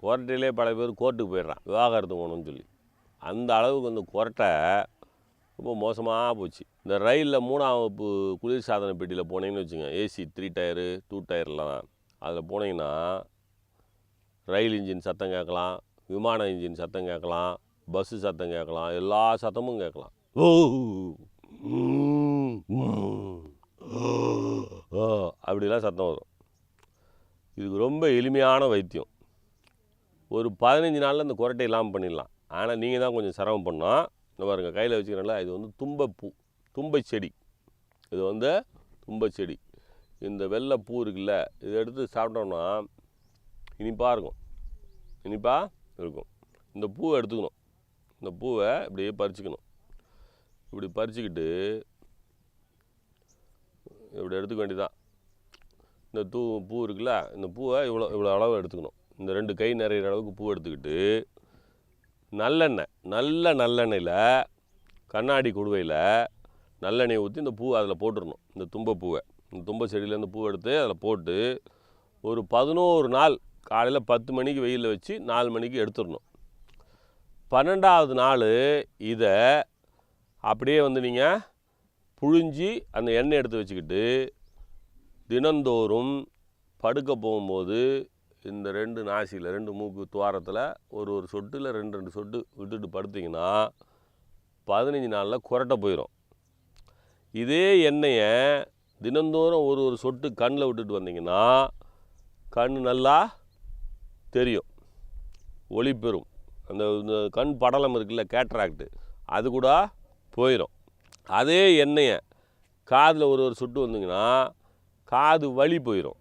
கோர்ட்டிலே பல பேர் கோர்ட்டுக்கு போயிடுறான் விவாகரத்து போகணும்னு சொல்லி அந்த அளவுக்கு வந்து கொரட்டை ரொம்ப மோசமாக போச்சு இந்த ரயிலில் மூணாம் வகுப்பு குளிர் சாதன பெட்டியில் போனீங்கன்னு வச்சுங்க ஏசி த்ரீ டயரு டூ டயர்லாம் அதில் போனீங்கன்னா ரயில் இன்ஜின் சத்தம் கேட்கலாம் விமான இன்ஜின் சத்தம் கேட்கலாம் பஸ்ஸு சத்தம் கேட்கலாம் எல்லா சத்தமும் கேட்கலாம் ஓ ஓ அப்படிலாம் சத்தம் வரும் இதுக்கு ரொம்ப எளிமையான வைத்தியம் ஒரு பதினஞ்சு நாளில் இந்த குரட்டை இல்லாமல் பண்ணிடலாம். ஆனால் நீங்கள் தான் கொஞ்சம் சிரமம் பண்ணோம் இந்த பாருங்க கையில் வச்சுக்கிறனால இது வந்து தும்பப்பூ தும்பை செடி. இது வந்து தும்பை செடி. இந்த வெள்ளை பூ இருக்குல்ல இதை எடுத்து சாப்பிட்டோம்னா இனிப்பாக இருக்கும். இனிப்பாக இருக்கும். இந்த பூவை எடுத்துக்கணும். இந்த பூவை இப்படியே பறிச்சுக்கணும். இப்படி பறிச்சுக்கிட்டு இப்படி எடுத்துக்க வேண்டியதான் இந்த தூ பூ இருக்குல்ல இந்த பூவை இவ்வளோ இவ்வளோ அளவு எடுத்துக்கணும். இந்த ரெண்டு கை நிறையிற அளவுக்கு பூ எடுத்துக்கிட்டு நல்லெண்ணெய் நல்ல நல்லெண்ணெயில் கண்ணாடி குடுவையில் நல்லெண்ணெய் ஊற்றி இந்த பூ அதில் போட்டுடணும் இந்த தும்பை பூவை. இந்த தும்பை செடியிலேருந்து பூ எடுத்து அதில் போட்டு ஒரு பதினோரு நாள் காலையில் பத்து மணிக்கு வெயிலில் வச்சு நாலு மணிக்கு எடுத்துடணும். பன்னெண்டாவது நாள் இதை அப்படியே வந்து நீங்கள் புழிஞ்சி அந்த எண்ணெய் எடுத்து வச்சுக்கிட்டு தினந்தோறும் படுக்க போகும்போது இந்த ரெண்டு நாசியில் ரெண்டு மூக்கு துவாரத்தில் ஒரு ஒரு சொட்டில் ரெண்டு ரெண்டு சொட்டு விட்டுட்டு படுத்திங்கன்னா பதினஞ்சு நாளில் குரட்டை போயிடும் இதே எண்ணெயை தினந்தோறும் ஒரு ஒரு சொட்டு கண்ணில் விட்டுட்டு வந்தீங்கன்னா கண் நல்லா தெரியும். ஒளி பெறும். அந்த இந்த கண் படலம் இருக்குல்ல கேட்ராக்டு. அது கூட போயிடும் அதே எண்ணெயை காதில் ஒரு ஒரு சொட்டு வந்தீங்கன்னா காது வலி போயிடும்